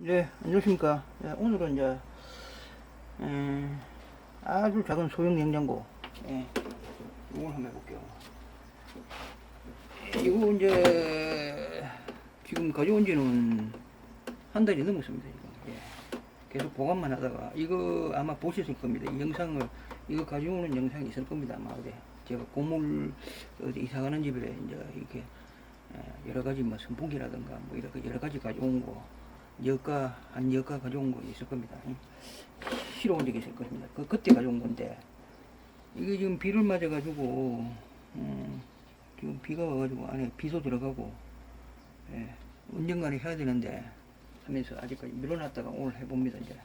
네, 안녕하십니까. 네, 오늘은 이제, 에, 아주 작은 소형 냉장고, 예, 이걸 한번 해볼게요. 이거 이제, 지금 가져온 지는 한 달이 넘었습니다, 지금. 예. 계속 보관만 하다가, 이거 아마 보셨을 겁니다. 이 영상을, 이거 가져오는 영상이 있을 겁니다, 아마 어디. 제가 고물, 어디 이사 가는 집에 이제 이렇게, 에, 여러 가지 뭐 선풍기라든가 뭐 이렇게 여러 가지 가져온 거, 여가 한 여가 가져온 거 있을 겁니다. 실어온 적이 있을 겁니다. 그 그때 가져온 건데 이게 지금 비를 맞아 가지고 음, 지금 비가 와가지고 안에 비도 들어가고 예, 언젠가는 해야 되는데 하면서 아직까지 밀어놨다가 오늘 해봅니다 이제.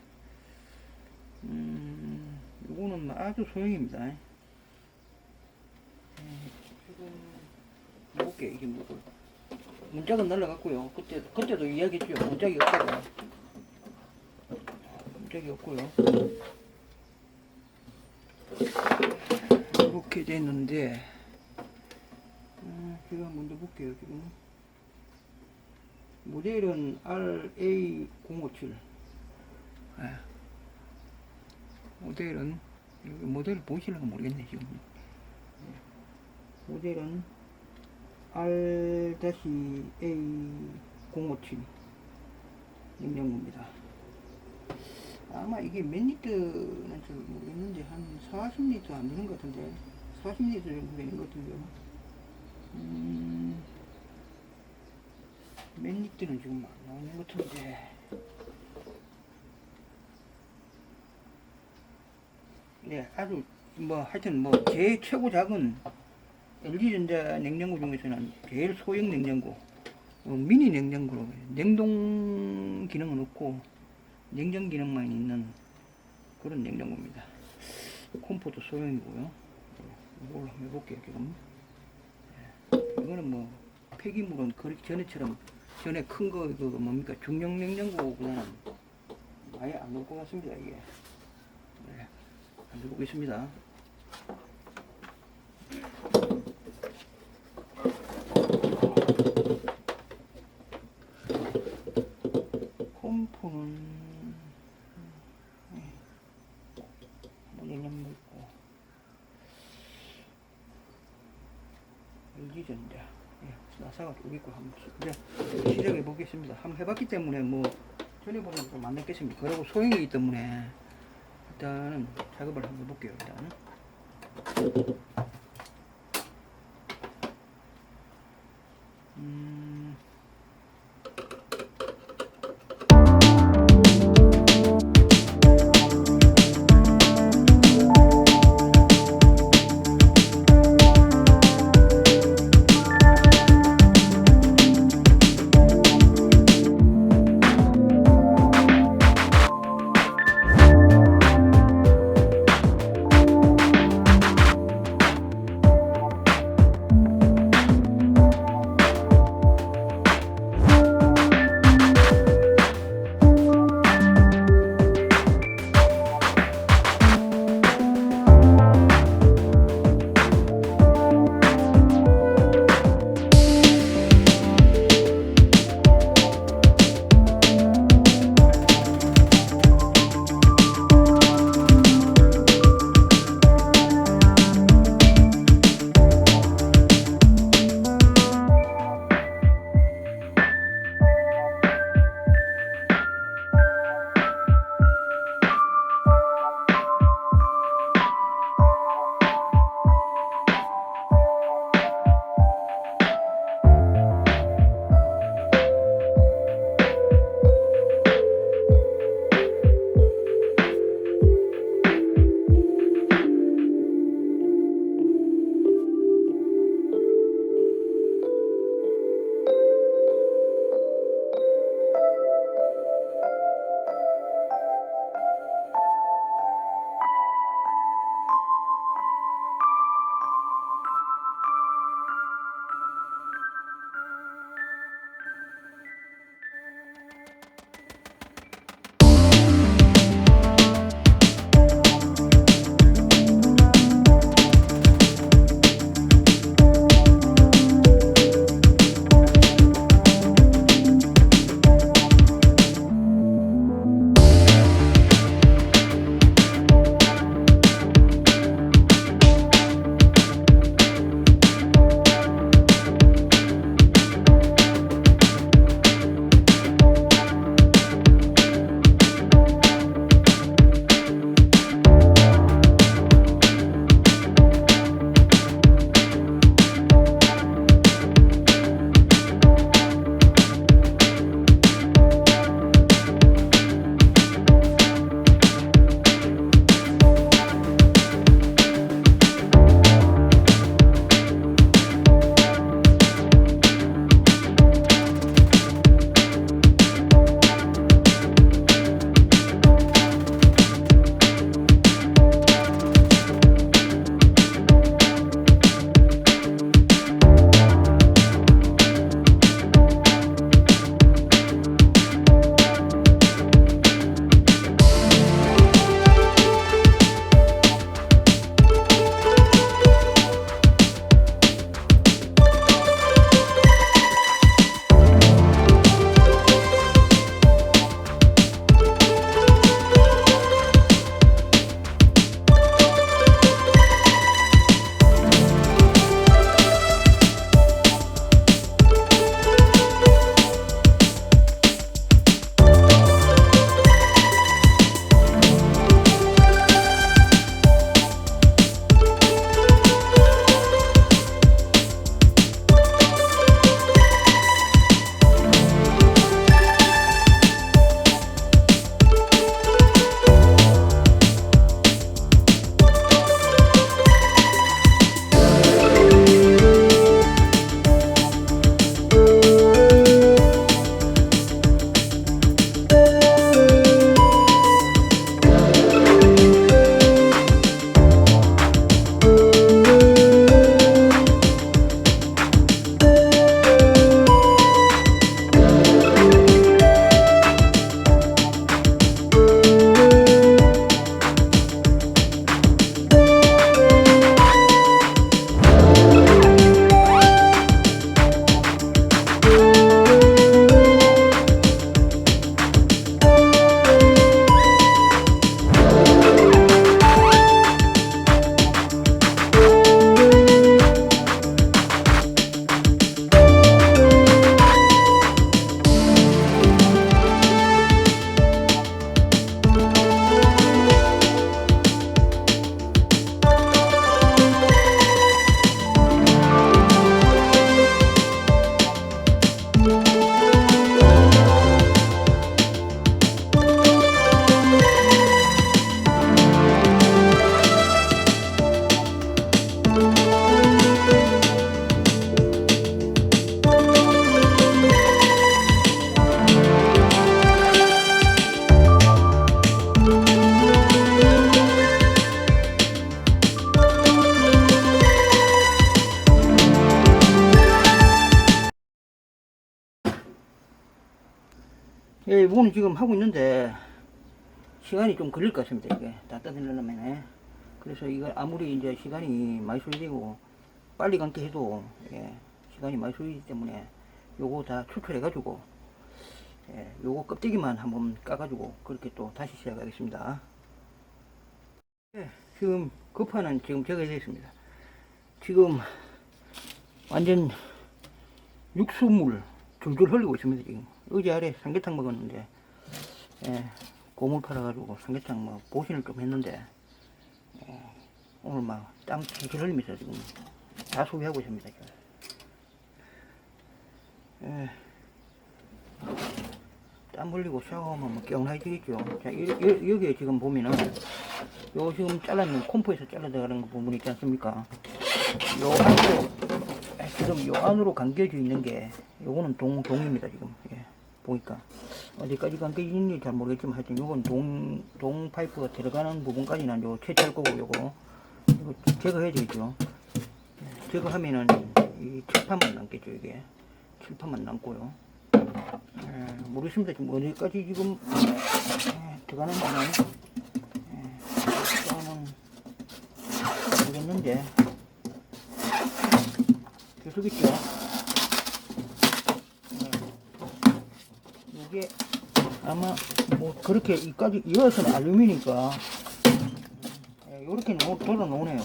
음, 요거는 뭐 아주 소형입니다. 예, 지금 볼게 이게 뭐고. 문짝은 날라갔고요. 그때 그때도 이야기했죠. 문짝이 없다고. 문짝이 없고요. 이렇게 됐는데 음, 제가 먼저 볼게요. 지금 모델은 RA057. 예. 모델은 여기 모델 보시려고 모르겠네 지금. 예. 모델은 R-A057 냉장고입니다. 아마 이게 몇 리터는 잘 모르겠는데 한 40리터 안 되는 것 같은데 40리터 정도 되는 것 같은데요. 음, 몇 리터는 지금 안 나오는 것 같은데 네 아주 뭐 하여튼 뭐 제일 최고 작은 LG전자 냉장고 중에서는 제일 소형 냉장고, 어, 미니 냉장고로 냉동 기능은 없고 냉장 기능만 있는 그런 냉장고입니다. 콤포도 소형이고요. 이걸로 한번 해볼게요 지금. 예. 이거는 뭐 폐기물은 그 전에처럼 전에 큰거그 뭡니까 중형 냉장고보다는 아예 안 넣을 것 같습니다 이게. 네. 한번 해보겠습니다. 홈폰은 뭐 냉장고 있고 LG전자 예, 나사가 쭉 있고 한번 이제 시작해 보겠습니다. 한번 해봤기 때문에 뭐 전에 보면 좀안 냈겠습니다. 그리고 소형이기 때문에 일단은 작업을 한번 해볼게요. 일단 음. 예, 이거는 지금 하고 있는데 시간이 좀 걸릴 것 같습니다. 이게 다 떠들려면 그래서 이거 아무리 이제 시간이 많이 소요되고 빨리 감기 해도 예, 시간이 많이 소요되기 때문에 요거 다 추출해 가지고 예, 요거 껍데기만 한번 까가지고 그렇게 또 다시 시작하겠습니다. 예, 지금 급파는 지금 제가 되었습니다. 지금 완전 육수물 줄줄 흘리고 있습니다 지금 어제 아래 삼계탕 먹었는데 예, 고물 팔아가지고 삼계탕 뭐 보신을 좀 했는데 예, 오늘 막땀 줄줄 흘리면서 지금. 다 소비하고 있습니다. 예, 땀 흘리고 샤워하면 뭐 개운해지겠죠. 자 여, 여, 여기에 지금 보면은 요 지금 잘라낸 콤포에서 잘라 들어가는 거 부분 있지 않습니까? 요 안으로 에, 지금 요 안으로 감겨져 있는 게 요거는 동, 동입니다 지금. 예, 보니까 어디까지 감겨져 있는지 잘 모르겠지만 하여튼 요건 동, 동 파이프가 들어가는 부분까지는 요 채취할 거고 요거. 이거 제거해야 되겠죠? 예, 제거하면은 이 칠판만 남겠죠 이게. 칠판만 남고요. 예, 모르겠습니다. 지금 어디까지 지금 예, 들어가는지는. 예, 저는 모르겠는데. 계속 있죠. 이게 아마 뭐 그렇게 이까지 이어서는 알루미니까 이렇게 돌아 놓네요.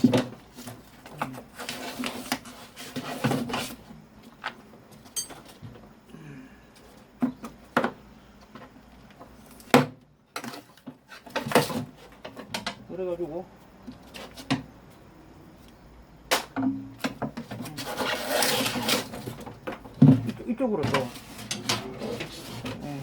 그래가지고 이쪽, 이쪽으로 또. 예.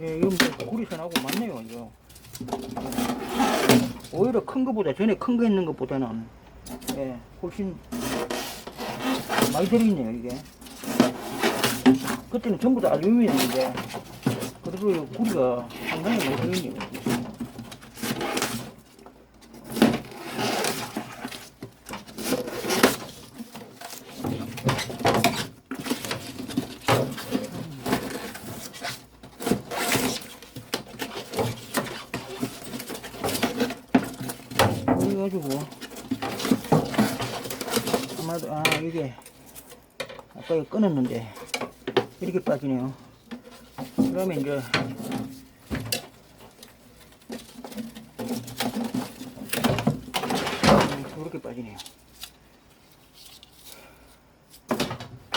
예, 이건 뭐 구리선하고 맞네요, 이거. 오히려 큰 거보다, 전에 큰 거 있는 것보다는, 예, 훨씬 많이 들어있네요, 이게. 그때는 전부 다 알루미늄인데, 그래도 이 구리가 상당히 많이 들어있네요. 그래가지고 아마도 아 이게 아까 이거 끊었는데 이렇게 빠지네요. 그러면 이제 음, 이렇게 빠지네요.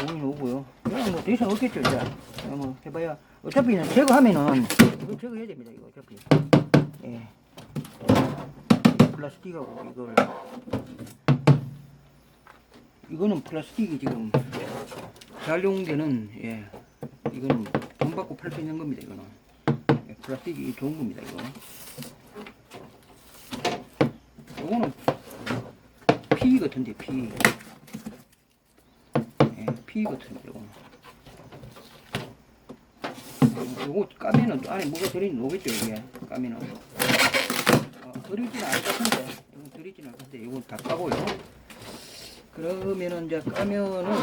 오긴 오고요. 그냥 뭐더 이상 없겠죠 이제 뭐 해봐야 어차피 는 제거하면은 이거 제거해야 됩니다 이거 어차피. 예. 플라스틱하고 이걸. 이거는 플라스틱이 지금 잘용되는 예 이거는 돈 받고 팔 수 있는 겁니다 이거는. 예, 플라스틱이 좋은 겁니다 이거. 이거는 피 같은데 피. 예, 피 같은데 이거는. 예, 요거 까면은 또 안에 뭐가 들어있는 오겠죠 이게? 까면은. 어, 드리지는 않을 것 같은데. 이건 드리지는 않을 것 같은데 이건 다 까고요 그러면은 이제 까면은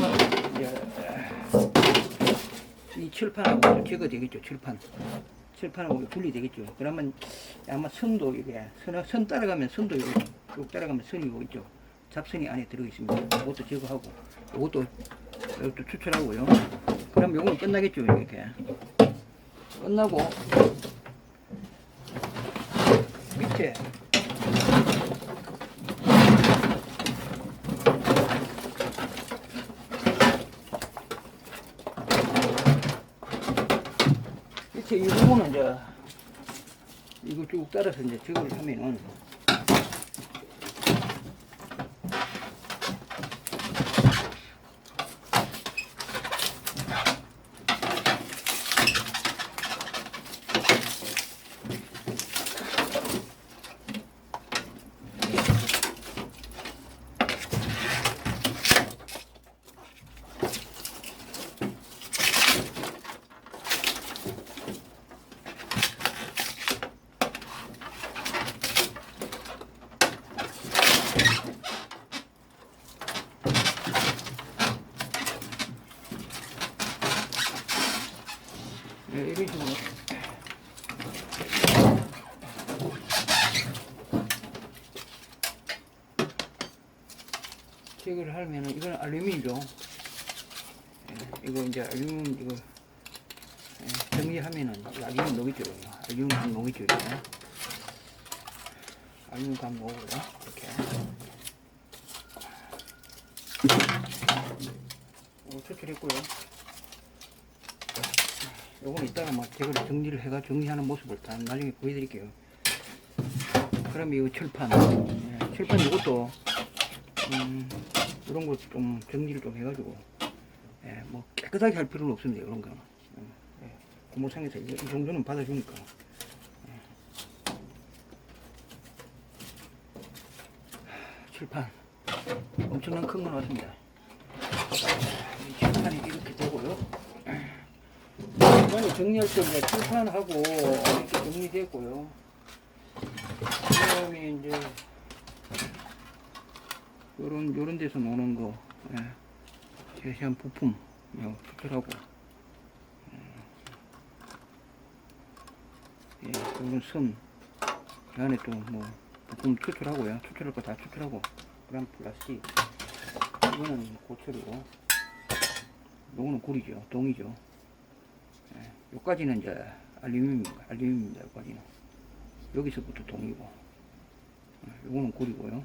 이제 이 칠판하고 제거 되겠죠 칠판. 칠판하고 분리 되겠죠. 그러면 아마 선도 이게 선, 선 따라가면 선도 이거 쭉 따라가면 선이 있죠. 잡선이 안에 들어 있습니다. 이것도 제거하고 이것도 이것도 추출하고요. 그럼 요건 끝나겠죠 이렇게. 끝나고 밑에 밑에 이 부분은 이제 이거 쭉 따라서 이제 저걸 하면은 이리 좀 제거를 하면은 이건 알루미늄이죠. 예, 이거 이제 알루미늄 이거 예, 정리하면은 알루미늄 녹이죠. 알루미늄 녹이죠. 알루미늄 감 녹고요. 이렇게. 어, 추출했고요. 요거는 이따가 막 제가 정리를 해가 정리하는 모습을 다 나중에 보여드릴게요. 그럼 이거 철판, 예, 철판 이것도 음, 이런 거 좀 정리를 좀 해가지고 예, 뭐 깨끗하게 할 필요는 없습니다. 이런 거는 음, 예, 고무상에서 이, 이 정도는 받아주니까. 철판 엄청난 큰거 나왔습니다. 이 철판이 이렇게 되고요. 이번에 정리할 때 이제 철판하고 이렇게 정리됐고요. 그 다음에 이제 요런 요런 데서 노는 거 예. 제시한 부품 요 수출하고 예, 요런 선그 안에 또뭐 부품 추출하고요. 추출할 거 다 추출하고 그다음 플라스틱. 이거는 고철이고 요거는 구리죠. 동이죠. 예, 요까지는 이제 알루미늄 알루미늄입니다 요까지는. 여기서부터 동이고. 예, 요거는 구리고요.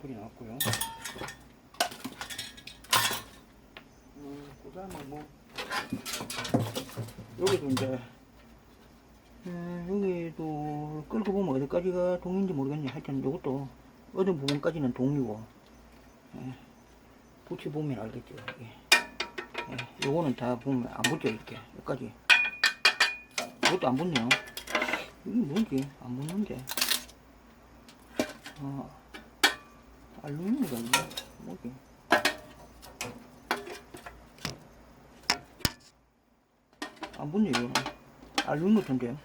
불이 나왔고요. 음, 그 다음에 뭐, 여기도 이제, 음, 여기도 끌고 보면 어디까지가 동인지 모르겠네. 하여튼 요것도 어떤 부분까지는 동이고, 예, 붙여보면 알겠죠. 이게. 예, 요거는 다 보면 안 붙죠, 이렇게. 여기까지. 이것도 안 붙네요. 이게 뭔지 안 붙는데. 어. 알루미늄이가 이게 뭐지? 안 붙네 이거는 알루미늄 같은데 음,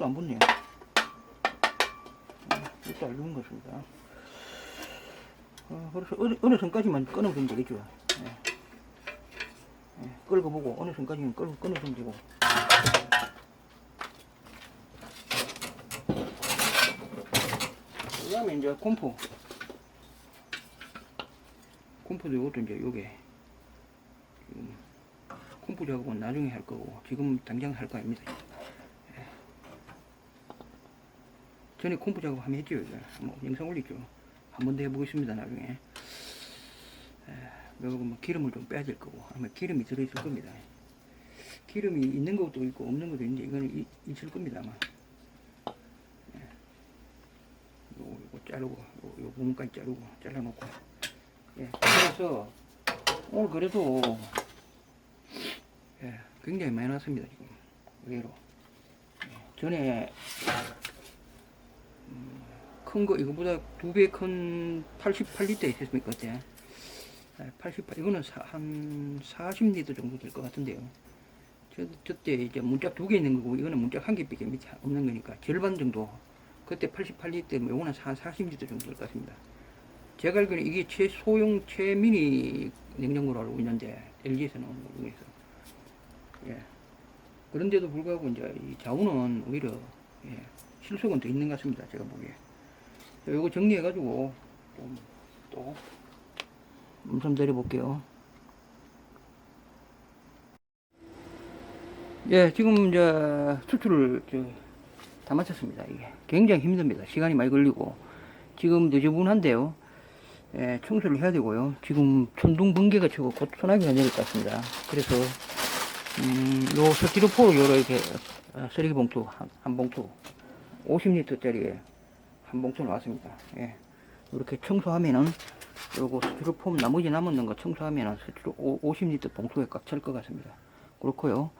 이것도 안 붙네 음, 이것도 알루미늄 같습니다. 어, 그래서 어느, 어느 선까지만 끊어주면 되겠죠. 예. 예, 끌고 보고 어느 선까지는 끌고 끊어주면 되고. 그 다음에 이제 콤포. 콤포도 이것도 이제 요게. 지금 콤포 작업은 나중에 할 거고 지금 당장 할 거 아닙니다 예. 전에 콤포 작업 한번 했죠 뭐 영상 올리죠. 한번 더 해보겠습니다 나중에. 예. 그리고 뭐 기름을 좀 빼야 될 거고. 아마 기름이 들어있을 겁니다. 기름이 있는 것도 있고 없는 것도 있는데 이거는 이- 있을 겁니다 아마. 요, 요거 자르고 요, 요 부분까지 자르고 잘라놓고. 예 그래서 오늘 그래도 예 굉장히 많이 났습니다 지금. 의외로. 예, 전에 음, 큰 거 이거보다 두 배 큰 88리터 있었습니까 그때 예, 88 이거는 사, 한 40리터 정도 될 것 같은데요 저, 저때 이제 문짝 두 개 있는 거고 이거는 문짝 한 개밖에 없는 거니까 절반 정도 그때 88리터, 뭐 요거는 한 40리터 정도 될 것 같습니다. 제가 알기로는 이게 최소형, 최미니 냉장고로 알고 있는데, LG에서 나온 거 중에서. 예. 그런데도 불구하고 이제 이 자우는 오히려, 예, 실속은 더 있는 것 같습니다. 제가 보기에. 자, 요거 정리해가지고, 좀, 또, 음성 드려볼게요. 예, 지금 이제 수출을 저, 다 마쳤습니다. 이게 굉장히 힘듭니다. 시간이 많이 걸리고 지금 늦어분한데요. 예, 청소를 해야 되고요. 지금 천둥 번개가 치고 곧 소나기가 내릴 것 같습니다. 그래서 음, 요 스티로포로 요렇게 어, 쓰레기 봉투 한, 한 봉투 50리터짜리 한 봉투 나왔습니다. 예. 이렇게 청소하면은 요거 스티로폼 나머지 남았는 거 청소하면은 스티로 50리터 봉투에 꽉 찰 것 같습니다. 그렇고요.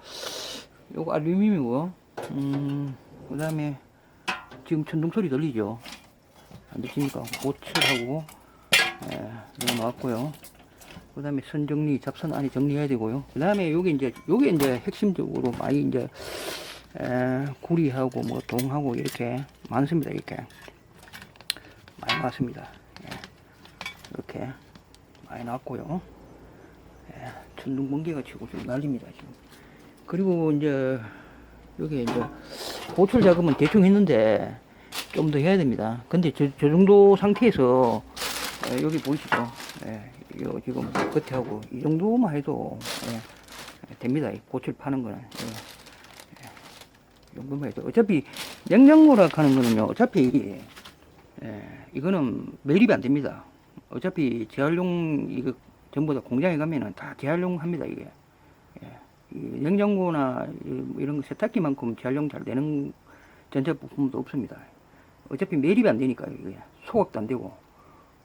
요거 알루미늄이고요. 음, 그 다음에 지금 천둥 소리 들리죠? 안 들리니까 고철하고 예, 이거 나왔고요. 그 다음에 선 정리, 잡선 안에 정리해야 되고요. 그 다음에 여기 이제 요게 이제 핵심적으로 많이 이제 에, 구리하고 뭐 동하고 이렇게 많습니다. 이렇게 많이 나왔습니다. 예, 이렇게 많이 나왔고요. 예, 천둥 번개가 치고 좀 난립니다 지금. 그리고 이제 여기 이제 고철 작업은 대충 했는데 좀 더 해야 됩니다. 근데 저, 저 정도 상태에서 예, 여기 보이시죠? 예, 요 지금 겉에 하고 이 정도만 해도 예, 예, 됩니다. 이 고철 파는 거는. 예, 예, 이 정도만 해도 어차피 냉장고라 하는 거는요. 어차피 예, 이거는 매립이 안 됩니다. 어차피 재활용 이거 전부 다 공장에 가면은 다 재활용 합니다 이게. 예, 이 냉장고나 이- 이런 거 세탁기만큼 재활용 잘 되는 전자 부품도 없습니다. 어차피 매립이 안 되니까 이게 소각도 안 되고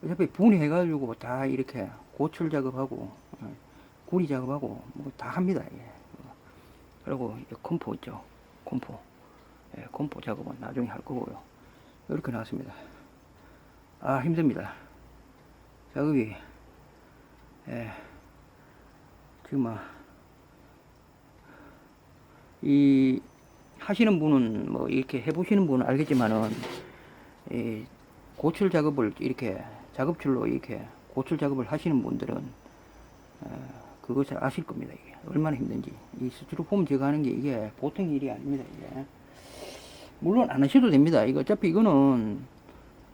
어차피 분해해가지고 다 이렇게 고철 작업하고 어, 구리 작업하고 뭐 다 합니다. 이게. 그리고 이 컴포 있죠. 컴포. 예, 컴포 작업은 나중에 할 거고요. 이렇게 나왔습니다. 아 힘듭니다. 작업이 예, 지금 아, 이 하시는 분은 뭐 이렇게 해보시는 분은 알겠지만은 이 고철 작업을 이렇게 작업줄로 이렇게 고철 작업을 하시는 분들은 어, 그것을 아실 겁니다. 이게 얼마나 힘든지 이 스티로폼 제거하는 게 이게 보통 일이 아닙니다. 이게 물론 안 하셔도 됩니다. 이거 어차피 이거는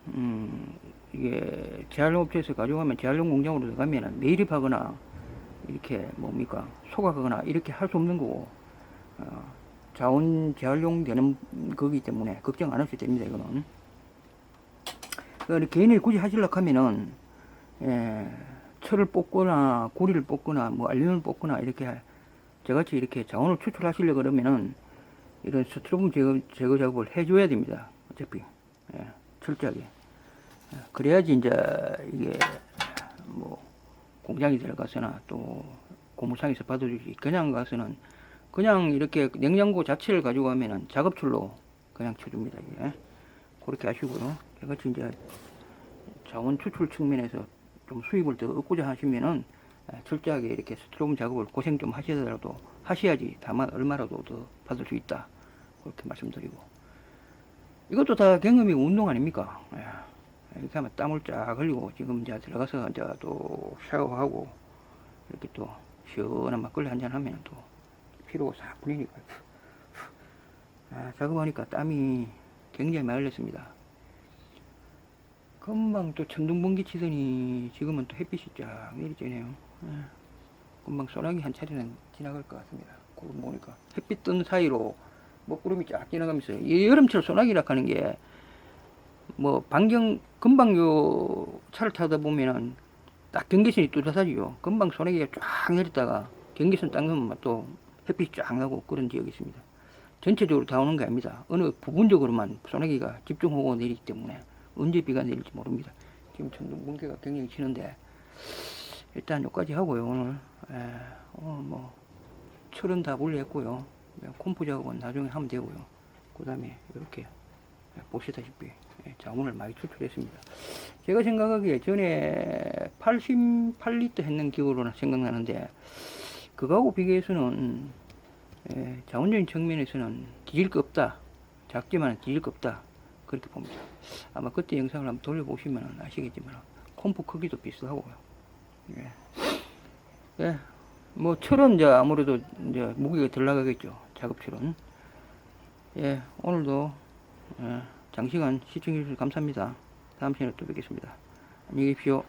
음, 이게 재활용 업체에서 가져가면 재활용 공장으로 들어가면 매립하거나 이렇게 뭡니까 소각하거나 이렇게 할 수 없는 거고 어, 자원 재활용 되는 거기 때문에 걱정 안 하셔도 됩니다. 이거는 그 개인이 굳이 하시려고 하면은 예, 철을 뽑거나 고리를 뽑거나 뭐 알루미늄을 뽑거나 이렇게 저같이 이렇게 자원을 추출하시려 고 그러면은 이런 스트로브 제거, 제거 작업을 해줘야 됩니다. 어차피 예, 철저하게 예, 그래야지 이제 이게 뭐 공장에 들어가서나 또 고무상에서 받아주지 그냥 가서는 그냥 이렇게 냉장고 자체를 가지고 가면은 작업줄로 그냥 쳐줍니다. 이게 그렇게 하시고요. 저같이 이제 자원 추출 측면에서 좀 수입을 더 얻고자 하시면은 에, 철저하게 이렇게 스트로브 작업을 고생 좀 하시더라도 하셔야지 다만 얼마라도 더 받을 수 있다 그렇게 말씀드리고 이것도 다 경험이 운동 아닙니까? 예. 이렇게 하면 땀을 쫙 흘리고 지금 이제 들어가서 이제 또 샤워하고 이렇게 또 시원한 막걸리 한잔 하면 또 피로가 싹 풀리니까 아, 작업하니까 땀이 굉장히 많이 흘렸습니다. 금방 또 천둥번개 치더니 지금은 또 햇빛이 쫙 내리쬐네요. 예. 금방 소나기 한 차례는 지나갈 것 같습니다. 구름 보니까 햇빛 뜬 사이로 먹구름이 쫙 지나가면서 이 여름철 소나기라 하는 게 뭐 반경 금방 요 차를 타다 보면은 딱 경계선이 뚜렷하지요. 금방 소나기가 쫙 내렸다가 경계선 딱 넘으면 또 햇빛이 쫙 나고 그런 지역이 있습니다. 전체적으로 다 오는 게 아닙니다. 어느 부분적으로만 소나기가 집중하고 내리기 때문에 언제 비가 내릴지 모릅니다. 지금 천둥번개가 굉장히 치는데 일단 여기까지 하고요 오늘 에, 오늘 뭐 철은 다 분리했고요 콤프 작업은 나중에 하면 되고요. 그 다음에 이렇게 보시다시피 예, 자원을 많이 추출했습니다. 제가 생각하기에 전에 88리터 했는 기구로는 생각나는데 그거하고 비교해서는 예, 자원적인 측면에서는 뒤질 거 없다. 작지만 뒤질 거 없다. 그렇게 봅니다. 아마 그때 영상을 한번 돌려보시면 아시겠지만 콤프 크기도 비슷하고요. 예. 예. 뭐 철은 이제 아무래도 이제 무게가 덜 나가겠죠. 작업철은. 예. 오늘도 예, 장시간 시청해 주셔서 감사합니다. 다음 시간에 또 뵙겠습니다. 안녕히 계십시오.